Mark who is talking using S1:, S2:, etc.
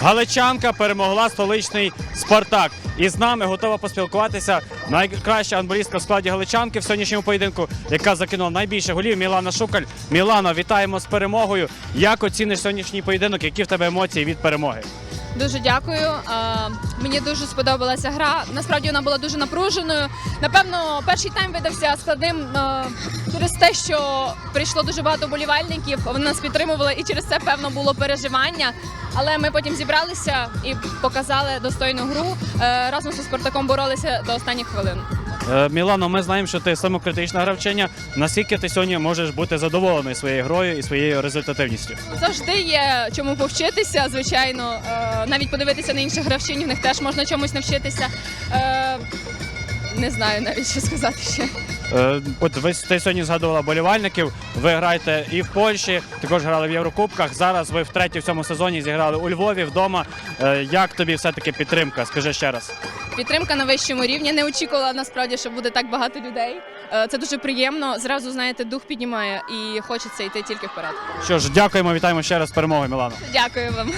S1: Галичанка перемогла столичний Спартак. І з нами готова поспілкуватися найкраща анболістка в складі Галичанки в сьогоднішньому поєдинку, яка закинула найбільше голів Мілана Шукаль. Мілано, вітаємо з перемогою. Як оціниш сьогоднішній поєдинок? Які в тебе емоції від перемоги?
S2: Дуже дякую. Мені дуже сподобалася гра. Насправді вона була дуже напруженою. Напевно, перший тайм видався складним через те, що прийшло дуже багато болівальників. Вони нас підтримували, і через це певно було переживання. Але ми потім зібралися і показали достойну гру. Е, Разом зі Спартаком боролися до останніх хвилин.
S1: Е, Мілано, ми знаємо, що ти самокритична гравчиня. Наскільки ти сьогодні можеш бути задоволений своєю грою і своєю результативністю?
S2: Завжди є чому повчитися, звичайно. Е, Навіть подивитися на інших гравчинів, в них теж можна чомусь навчитися. Е, Не знаю навіть що сказати ще.
S1: Е, От ви ти сьогодні згадувала болівальників. Ви граєте і в Польщі, також грали в Єврокубках. Зараз ви втретє в цьому сезоні зіграли у Львові вдома. Е, Як тобі все-таки підтримка? Скажи ще раз.
S2: Підтримка на вищому рівні. Не очікувала насправді, що буде так багато людей. Е, Це дуже приємно. Зразу знаєте, дух піднімає і хочеться йти тільки вперед.
S1: Що ж, дякуємо, вітаємо ще раз з перемогою, Мілано.
S2: Дякую вам.